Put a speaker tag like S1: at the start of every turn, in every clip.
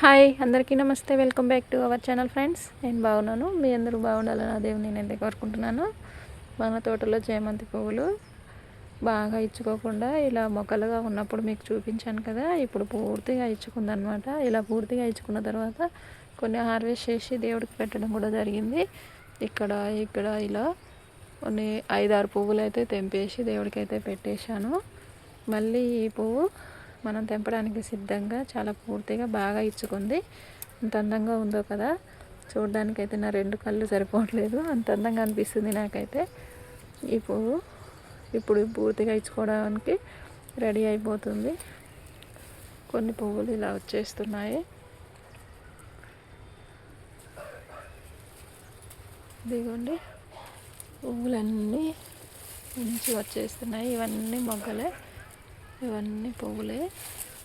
S1: Hi అందరికీ నమస్తే. Welcome back to our channel friends. నేను బాగున్నాను. మీ అందరూ బాగుండాలని ఆ నేనైతే నేను కోరుకుంటున్నాను. మన తోటలో చేమంతి పువ్వులు బాగా ఇచ్చుకోకుండా ఇలా మొక్కలుగా ఉన్నప్పుడు మీకు చూపించాను కదా ఇప్పుడు పూర్తిగా ఇచ్చుకుందనమాట. ఇలా పూర్తిగా ఇచ్చుకున్న తర్వాత కొన్ని హార్వెస్ట్ చేసి దేవుడికి పెట్టడం కూడా జరిగింది. ఇక్కడ ఇక్కడ ఇలా కొన్ని ఐదారు పువ్వులు అయితే తెంపేసి దేవుడికి అయితే పెట్టేశాను. మళ్ళీ ఈ పువ్వు మనం తెంపడానికి సిద్ధంగా చాలా పూర్తిగా బాగా ఇచ్చుకుంది. అంత అందంగా ఉందో కదా? చూడడానికైతే నా రెండు కళ్ళు సరిపోవట్లేదు. అంత అందంగా అనిపిస్తుంది నాకైతే. ఈ పువ్వు ఇప్పుడు పూర్తిగా ఇచ్చుకోవడానికి రెడీ అయిపోతుంది. కొన్ని పువ్వులు ఇలా వచ్చేస్తున్నాయి. ఇదిగోండి. పువ్వులన్నీ మంచి వచ్చేస్తున్నాయి. ఇవన్నీ మొగ్గలే. ఇవన్నీ పువ్వులే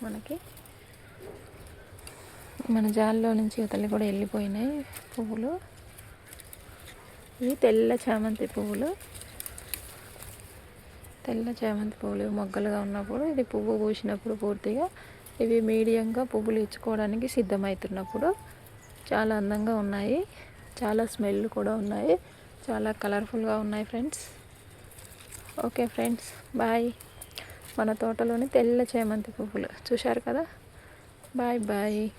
S1: మనకి. మన జాల్లో నుంచి ఇతలు కూడా వెళ్ళిపోయినాయి పువ్వులు. ఇవి తెల్ల చామంతి పువ్వులు. తెల్ల చామంతి పువ్వులు మొగ్గలుగా ఉన్నప్పుడు ఇది పువ్వు పూసినప్పుడు పూర్తిగా ఇవి మీడియంగా పువ్వులు ఇచ్చుకోవడానికి సిద్ధమవుతున్నప్పుడు చాలా అందంగా ఉన్నాయి. చాలా స్మెల్ కూడా ఉన్నాయి. చాలా కలర్ఫుల్గా ఉన్నాయి ఫ్రెండ్స్. Okay friends bye. మన తోటలోని తెల్ల చేమంతి పువ్వులు. చూశారు కదా? Bye bye.